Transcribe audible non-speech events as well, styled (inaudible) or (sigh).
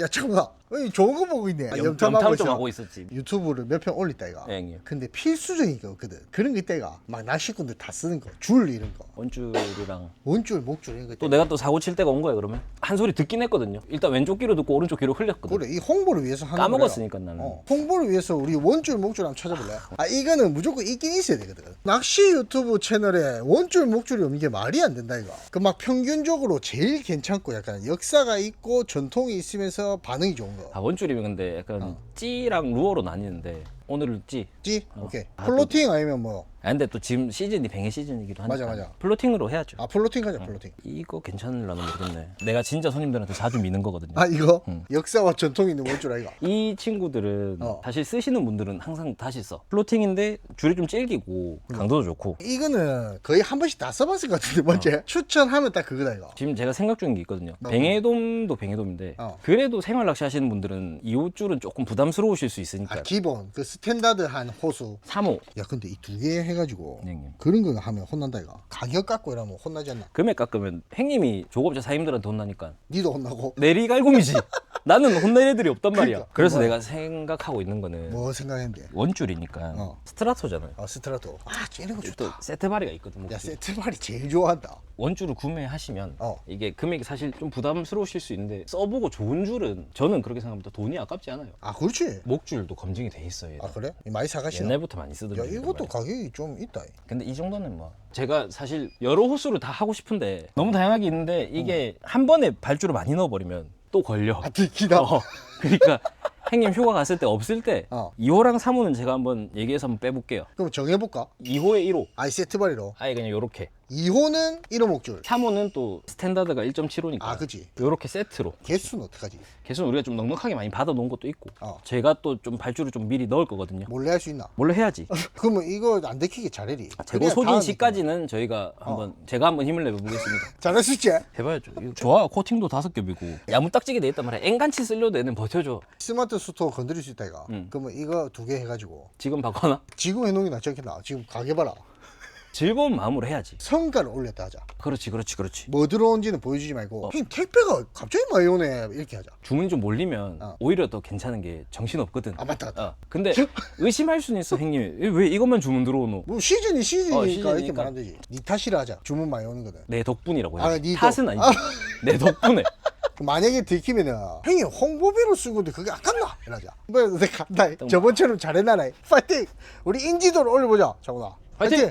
야 잠깐만 아니, 좋은 거 보고 있네 아, 염- 염탐하고 염탐 좀 있어. 하고 있었지. 유튜브를 몇 편 올렸다 이가 네, 형님. 근데 필수적인 게 없거든 그런 거 있다 이가 막 낚시꾼들 다 쓰는 거 줄 이런 거 원줄이랑 원줄 목줄 이런 거 또 있다. 내가 또 사고 칠 때가 온 거야 그러면 한 소리 듣긴 했거든요. 일단 왼쪽 귀로 듣고 오른쪽 귀로 흘렸거든. 그래 이 홍보를 위해서 하는 까먹었으니까 거야. 나는. 어, 홍보를 위해서 우리 원줄 목줄 한번 찾아볼래? 아 이거는 무조건 있긴 있어야 되거든 낚시 유튜브 채널에 원줄 목줄이 없는 게 말이 안 된다 이거 그 막 평균적으로 제일 괜찮고 약간 역사가 있고 전통이 있으면서 반응이 좋은 거아 원줄이면 근데 약간 어. 찌랑 루어로 나뉘는데 오늘은 찌. 찌? 오케이 아, 플로팅 아니면 뭐 아 근데 또 지금 시즌이 뱅의 시즌이기도 하니까 맞아, 맞아. 플로팅으로 해야죠. 아 플로팅 가자 플로팅 이거 괜찮을라나 모르겠네. 내가 진짜 손님들한테 자주 미는 거거든요. 아 이거 음. 역사와 전통이 있는 원줄 아이가 이 친구들은 어. 사실 쓰시는 분들은 항상 다시 써. 플로팅인데 줄이 좀 질기고 음. 강도도 좋고. 이거는 거의 한 번씩 다 써봤을 것 같은데 먼저 어. 추천하면 딱 그거다 이거 지금 제가 생각 중인 게 있거든요. 어. 뱅에돔도 뱅에돔인데 어. 그래도 생활 낚시 하시는 분들은 이 옷줄은 조금 부담스러우실 수 있으니까 아 기본 그 스 탠다드한 호수. 3호. 야 근데 이 두 개 해가지고 네, 형님. 그런 거 하면 혼난다 이거. 가격 깎고 이러면 혼나지 않나? 금액 깎으면 행님이 조업자 사임들한테 혼나니까. 니도 혼나고. 내리갈굼이지. (laughs) 나는 혼낼 애들이 없단 말이야. 그러니까. 그래서 뭐. 내가 생각하고 있는 거는 뭐 생각했는데 원줄이니까 어. 스트라토잖아요. 아 스트라토 아 찌는 거 또 좋다 세트바리가 있거든. 야 목줄. 세트발이 제일 좋아한다 원줄을 구매하시면 어. 이게 금액이 사실 좀 부담스러우실 수 있는데 써보고 좋은 줄은 저는 그렇게 생각합니다. 돈이 아깝지 않아요. 아 그렇지 목줄도 검증이 돼 있어요. 얘들. 아 그래? 많이 사가시나? 옛날부터 많이 쓰던 야 줄이란 이것도 말이에요. 가격이 좀 있다 근데 이 정도는 뭐 제가 사실 여러 호수를 다 하고 싶은데 너무 다양하게 있는데 이게 한 번에 발주를 많이 넣어버리면 또 걸려. 아 들키다 어, 그러니까 행님 휴가 갔을 때 없을 때 어. 2호랑 3호는 제가 한번 얘기해서 한번 빼볼게요. 그럼 정해볼까? 2호에 1호 아이 세트 발이로 아예 그냥 요렇게 2호는 1호 목줄 3호는 또 스탠다드가 1.75니까 아 그치 요렇게 세트로 개수는 어떡하지? 개수는 우리가 좀 넉넉하게 많이 받아 놓은 것도 있고 어. 제가 또 좀 발주를 좀 미리 넣을 거거든요. 몰래 할 수 있나? 몰래 해야지. (laughs) 그러면 이거 안 들키게 잘해리 재고 그래야 소진 다음에 시까지는 저희가 한번 제가 한번 힘을 내보겠습니다. (laughs) 잘할 수 있지? 해봐야죠. 이거 좋아. 코팅도 다섯 겹이고 야무딱지게 돼 있단 말이야. 앵간치 쓰려도 얘는 버텨줘. 스마트 스토어 건드릴 수 있다 이거 음. 그러면 이거 두 개 해가지고 지금 바꿔나? 지금 해놓은 게 낫지 않겠나? 지금 가게 봐라 즐거운 마음으로 해야지. 성과를 올렸다 하자 그렇지, 그렇지, 그렇지. 뭐 들어온지는 보여주지 말고 어. 형님 택배가 갑자기 많이 오네 이렇게 하자 주문이 좀 몰리면 어. 오히려 더 괜찮은 게 정신 없거든. 아 맞다 맞다 어. 근데 (laughs) 의심할 수는 있어, 형님. 왜 이것만 주문 들어오노? 뭐 시즌이 시즌이니까 어, 이렇게 시즌이니까. 말하면 되지 니 탓이라 하자 주문 많이 오는 거는 내 덕분이라고 해. 아, 네 탓은 덕- 아니지. 내 덕분에. (laughs) 만약에 들키면은 형님 홍보비로 쓰고도 그게 아깝나 이러자 뭐 내가 간다 저번처럼 잘해놔라 파이팅 우리 인지도를 올려보자 정훈아! 파이팅!